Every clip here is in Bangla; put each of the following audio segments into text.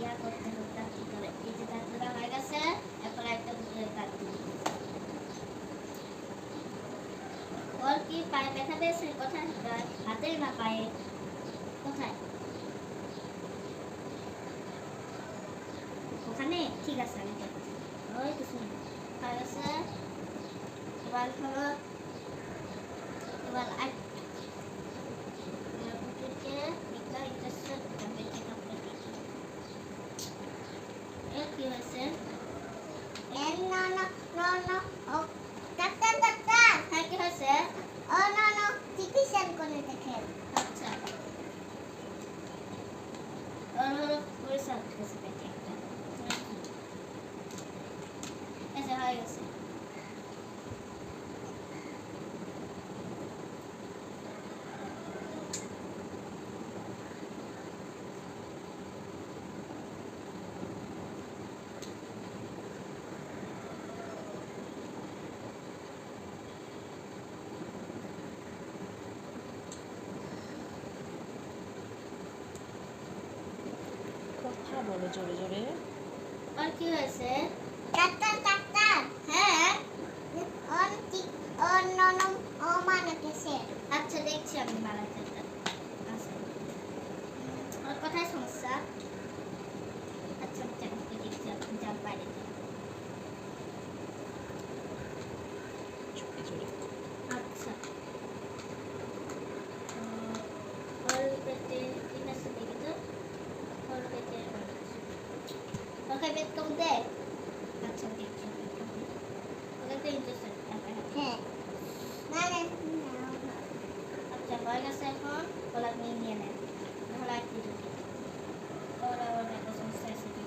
ইয়া করতে হবে কি করে? এই যে দাঁতটা হয়ে গেছে এখন একটা পুতুলের কাজ ওর কি, পায়ে ব্যথা পেয়েছে? কোথায়? হাতে না পায়ে? কোথায়? ওখানে? ঠিক আছে, আমি ওই কিছু না হয়ে গেছে এবার হলো এবার আর পুতুলকে মিথ্যা ইন্টারেস্ট যাবে ঠিক আছে এর কি হয়েছে Eh, no, no, no, no. Oh, doctor doctor হ্যাঁ কি হয়েছে ও no, no. চিকিৎসা করে দেখেন আচ্ছা ওর হলো পরিষ্কার গেছে পেটে একটা এই যে হয়ে গেছে কথা বলো জোরে জোরে। আর কি হয়েছে? Doctor doctor. হ্যাঁ? ঠিক ওর ননম ও মানে আচ্ছা দেখছি আমি বাড়াতে একটা আচ্ছা। কোথায় সমস্যা? আচ্ছা আমি দেখছি আপনি যান বাইরে। যান। জোরে জোরে আচ্ছা উম, ওর পেটে ঠিক আছে দেখি তো ওর পেটে কম দে আচ্ছা হ্যাঁ। মানে আচ্ছা হয়ে গেছে এখন। নিয়ে নেন।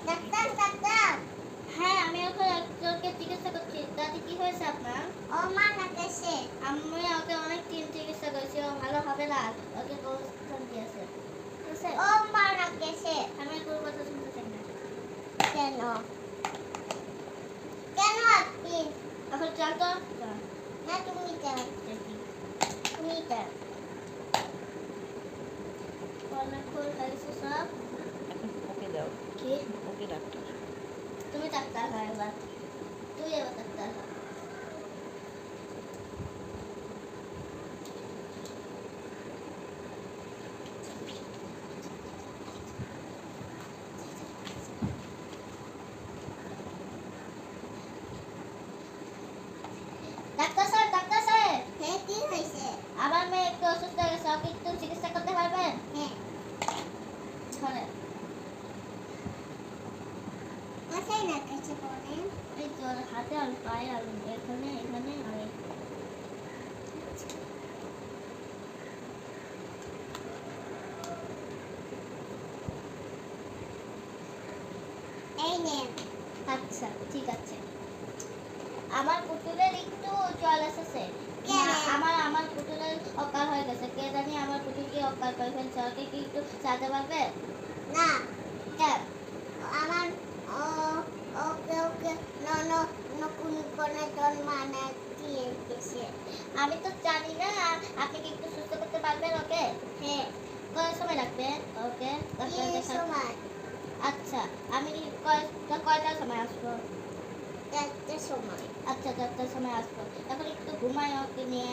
Doctor doctor! হ্যাঁ আমি ওকে ওকে চিকিৎসা করছি। দাদি কি হয়েছে আপনার? ও মানে কেসে আমি ওকে অনেক দিন চিকিৎসা করেছি। ও ভালো হবে না? ওকে প্রস্থান দিয়েছে ঠিক আছে ও মানে কেসে আমি কোনো কথা শুনতে চাই না কেন? কেন আপনি? এখন চল তো না তুমি দেখি তুমি যাও অনেক ফুল লাগিয়েছে সব? এখন ওকে দাও। কি? ওকে ডাক্তার। তুমি ডাক্তার হয় এবার। তুই এবার ডাক্তার হ ডাক্তার সাহেব ডাক্তার সাহেব হ্যাঁ কি হয়েছে? আমার মেয়ে একটু অসুস্থ হয়ে গেছে ওকে একটু চিকিৎসা করতে পারবেন? হ্যাঁ। ধরেন। কোথায় না বলেন। এই তো হাতে আর পায়ে আর এখানে এখানে আর এই নেন। আচ্ছা ঠিক আছে। আমার পুতুলের একটু জল এসেছে। আমার আমার পুতুলের অকাল হয়ে গেছে। কে জানি আমার পুতুলকে অকাল করে ফেলছে। ওকে কি একটু চালাতে পারবে না। কেন আমার ওকে ওকে কোন কোন মানে দিয়ে গেছে আমি তো জানি না। আপনি কি একটু সুস্থ করতে পারবেন ওকে? হ্যাঁ কয় সময় লাগবে? ওকে সময়। আচ্ছা আমি কয় কয়টার সময় আসব? সময় আচ্ছা চারটার সময় আসব এখন একটু ঘুমাই ওকে নিয়ে।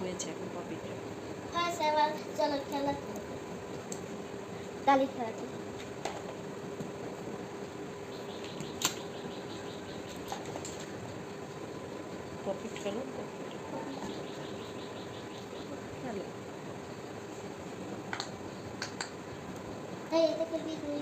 হয়েছে এখন পপিটা হ্যাঁ স্যার চলো খেলা। চলো। খেলো খেলো এই এটা খেলবি তুই